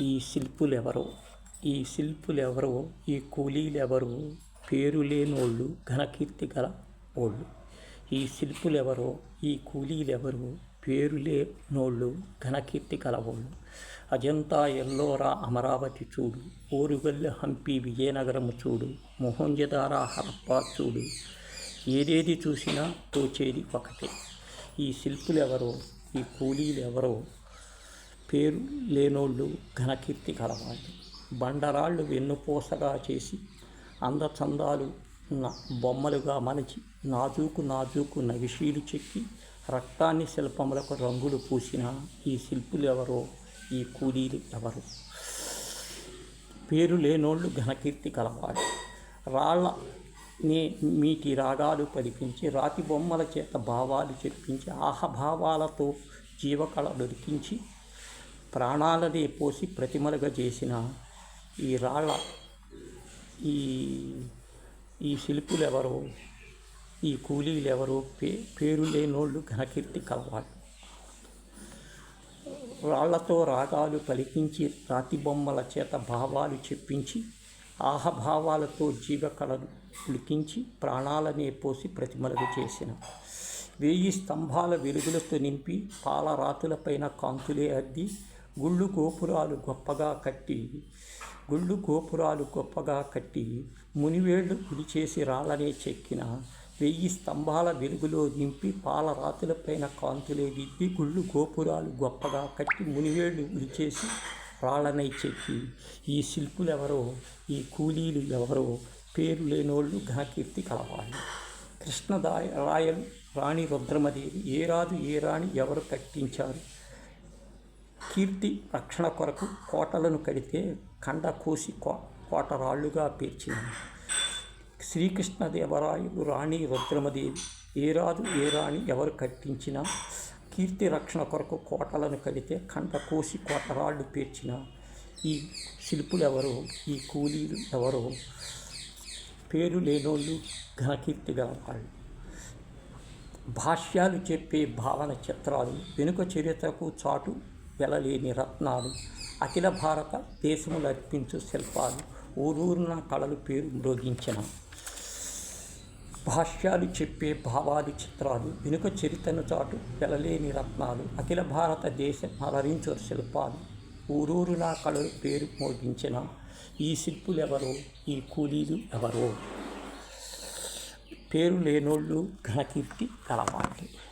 ఈ శిల్పులు ఎవరో ఈ శిల్పులు ఎవరో ఈ కూలీలు ఎవరో పేరు లేనోళ్ళు ఘనకీర్తి గల వాళ్ళు ఈ శిల్పులు ఎవరో ఈ కూలీలు ఎవరో పేరు లేనోళ్ళు ఘనకీర్తి గలవాళ్ళు అజంతా ఎల్లోరా అమరావతి చూడు ఓరుగల్లు హంపి విజయనగరము చూడు మొహంజదార హరప్పా చూడు. ఏదేది చూసినా తోచేది ఒకటే. ఈ శిల్పులు ఎవరో ఈ కూలీలు ఎవరో పేరు లేనోళ్ళు ఘనకీర్తి కలవాలి బండరాళ్ళు వెన్నుపూసగా చేసి అందచందాలు ఉన్న బొమ్మలుగా మలచి నాజూకు నాజూకు నగిషీలు చెక్కి రక్తాన్ని శిల్పములకు రంగులు పూసిన ఈ శిల్పులు ఎవరో ఈ కూలీలు ఎవరు? పేరు లేనోళ్ళు ఘనకీర్తి కలవాడు రాళ్ళ నే మీటి రాగాలు పలిపించి రాతి బొమ్మల చేత భావాలు చెప్పించి ఆహభావాలతో జీవకళ దొరికించి ప్రాణాలనే పోసి ప్రతిమలుగా చేసిన ఈ రాళ్ళ ఈ ఈ శిల్పులు ఎవరో ఈ కూలీలు ఎవరో పే పేరు లేనోళ్ళు ఘనకీర్తి కలవాళ్ళు రాళ్ళతో రాగాలు పలికించి రాతి బొమ్మల చేత భావాలు చెప్పించి ఆహభావాలతో జీవకళను ఉలికించి ప్రాణాలనే పోసి ప్రతిమలకు చేసిన. వెయ్యి స్తంభాల వెలుగులతో నింపి పాలరాతులపైన కాంతులే అద్ది గుళ్ళు గోపురాలు గొప్పగా కట్టి గుళ్ళు గోపురాలు గొప్పగా కట్టి మునివేళ్ళు చేసి రాళ్ళనే చెక్కిన వెయ్యి స్తంభాల వెలుగులో నింపి పాలరాతులపైన కాంతులే దిద్ది గుళ్ళు గోపురాలు గొప్పగా కట్టి మునివేళ్ళు విరిచేసి రాళ్ళనై చెక్కి. ఈ శిల్పులు ఎవరో ఈ కూలీలు ఎవరో పేరు లేనోళ్ళు ఘనకీర్తి కలవాలి కృష్ణదాయ రాయలు రాణి రుద్రమదేవి ఏ రాజు ఏ రాణి ఎవరు కట్టించారు? కీర్తి రక్షణ కొరకు కోటలను కడితే కండ కోసి కో కోటరాళ్ళుగా పేర్చిన శ్రీకృష్ణదేవరాయలు రాణి రుద్రమదేవి ఏ రాజు ఏ రాణి ఎవరు కట్టించినా కీర్తి రక్షణ కొరకు కోటలను కడితే కండ కోసి కోటరాళ్ళు పేర్చిన ఈ శిల్పులు ఎవరు ఈ కూలీలు ఎవరో పేరు లేనోళ్ళు ఘనకీర్తి గలవాళ్ళు భాష్యాలు చెప్పే భావన చిత్రాలు వెనుక చరిత్రకు చాటు వెలలేని రత్నాలు. అఖిల భారత దేశములు అర్పించు శిల్పాలు. ఊరూరున కళలు పేరు మ్రోగించిన భాష్యాలు చెప్పే భావాలు చిత్రాలు. వెనుక చరిత్రను చాటు వెలలేని రత్నాలు. అఖిల భారతదేశం అలరించు శిల్పాలు. ఊరూరున కళలు పేరు మోగించిన ఈ శిల్పులు ఎవరో ఈ కూలీలు ఎవరో? పేరు లేనోళ్ళు ఘనకీర్తి కలవాళ్ళు